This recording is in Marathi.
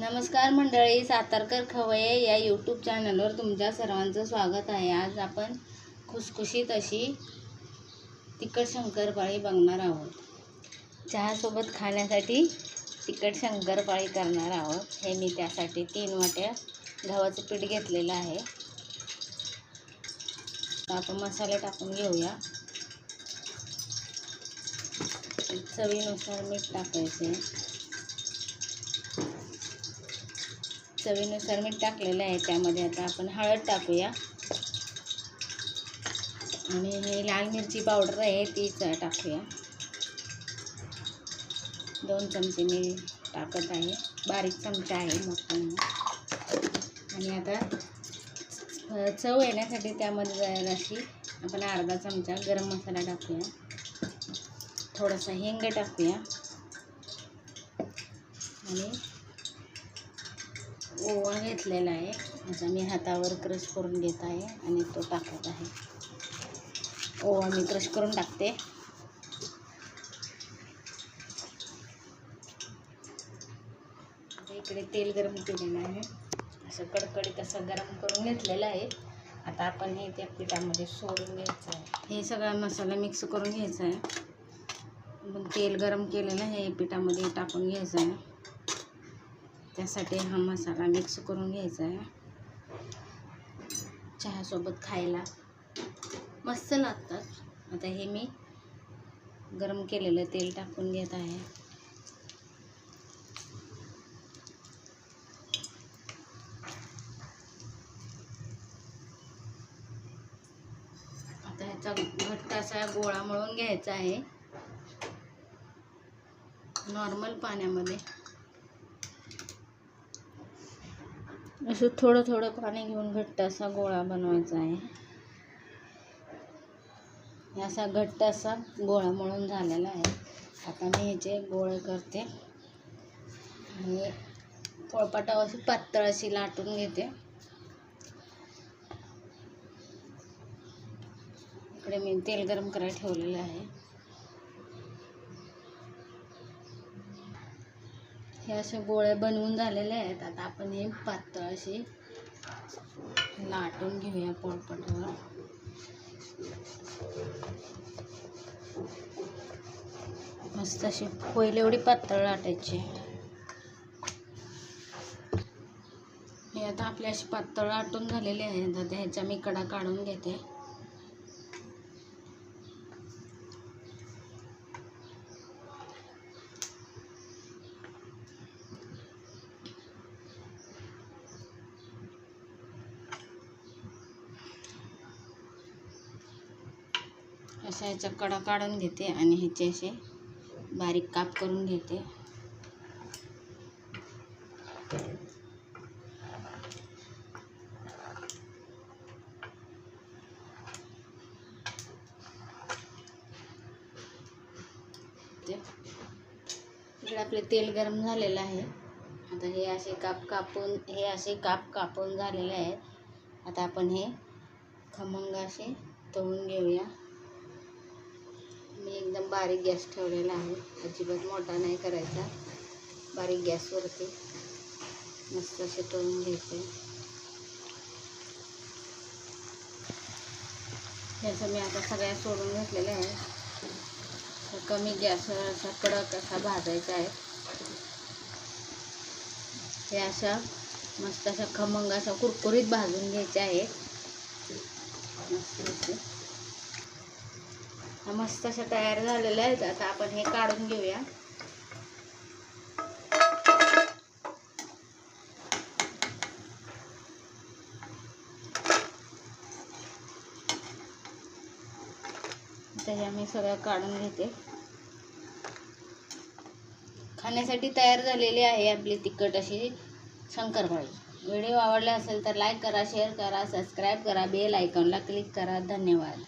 नमस्कार मंडळी सातारकर खवये या यूट्यूब चॅनलवर तुमच्या सर्वांचं स्वागत आहे. आज आपण खुसखुशीत अशी तिखट शंकरपाळी बघणार आहोत. चहासोबत खाण्यासाठी तिखट शंकरपाळी करणार आहोत. हे मी त्यासाठी तीन वाट्या गव्हाचं पीठ घेतलेलं आहे. आपण मसाले टाकून घेऊया. चवीनुसार मीठ टाकायचे. चवीनुसार मीठ टाकलेलं आहे त्यामध्ये. आता आपण हळद टाकूया. आणि हे लाल मिरची पावडर आहे ती टाकूया. दोन चमचे मी टाकत आहे. बारीक चमचा आहे मोठा आणि आता चव येण्यासाठी त्यामध्ये जायला अशी आपण अर्धा चमचा गरम मसाला टाकूया. थोडासा हिंग टाकूया. आणि ओवा घेतलेला आहे. असा मी हातावर क्रश करून घेत आहे आणि तो टाकत आहे. ओवा मी क्रश करून टाकते. इकडे तेल गरम केलेलं आहे. असं कडकडीत असं गरम करून घेतलेलं आहे. आता आपण हे त्या पिठामध्ये सोडून घ्यायचं आहे. हे सगळा मसाला मिक्स करून घ्यायचा आहे. मग तेल गरम केलेलं हे पिठामध्ये टाकून घ्यायचं आहे. त्यासाठी हा मसाला मिक्स करून घ्यायचा आहे. चहासोबत खायला मस्त लागतात. आता हे मी गरम केलेलं तेल टाकून घेत आहे. आता ह्याचा घट्ट असा गोळा मळून घ्यायचा आहे. नॉर्मल पाण्यामध्ये. असं थोडं थोडं पाणी घेऊन घट्ट असा गोळा बनवायचा आहे. असा घट्ट असा गोळा मळून झालेला आहे. आता मी ह्याचे गोळे करते. आणि पोळपाटावर अशी पातळ अशी लाटून घेते. इकडे मी तेल गरम करायला ठेवलेलं आहे. हे असे गोळे बनवून झालेले आहेत. आता आपण हे पातळ असे लाटून घेऊया पोळपाटावर मस्त अशी पहिले एवढी पातळ लाटायची. हे आता आपली अशी पातळ लाटून झालेली आहे आता ह्याच्या मी कडा काढून घेते. अशा ह्याच्या कडा काढून घेते आणि ह्याचे असे बारीक काप करून घेते. इकडे आपले तेल गरम झालेलं आहे. आता हे असे काप कापून हे असे काप कापून झालेले आहेत. आता आपण हे खमंग असे तळून घेऊया. मी एकदम बारीक गॅस ठेवलेला आहे. अजिबात मोठा नाही करायचा. बारीक गॅसवरती मस्त असे तळून घ्यायचे. ह्याचं मी आता सगळ्या सोडून घेतलेलं आहे तर कमी गॅसवर असा कडक असा भाजायचा आहे. हे अशा मस्त अशा खमंग असा कुरकुरीत भाजून घ्यायचे आहे मस्त असे. मस्त अशा तयार झालेल्या आहेत आता आपण हे काढून घेऊया. आता ह्या मी सगळ्या काढून घेते. खाण्यासाठी तयार झालेली आहे आपली तिखट अशी शंकरपाळी. व्हिडिओ आवडला असेल तर लाईक करा शेअर करा सबस्क्राईब करा बेल आयकॉनला क्लिक करा. धन्यवाद.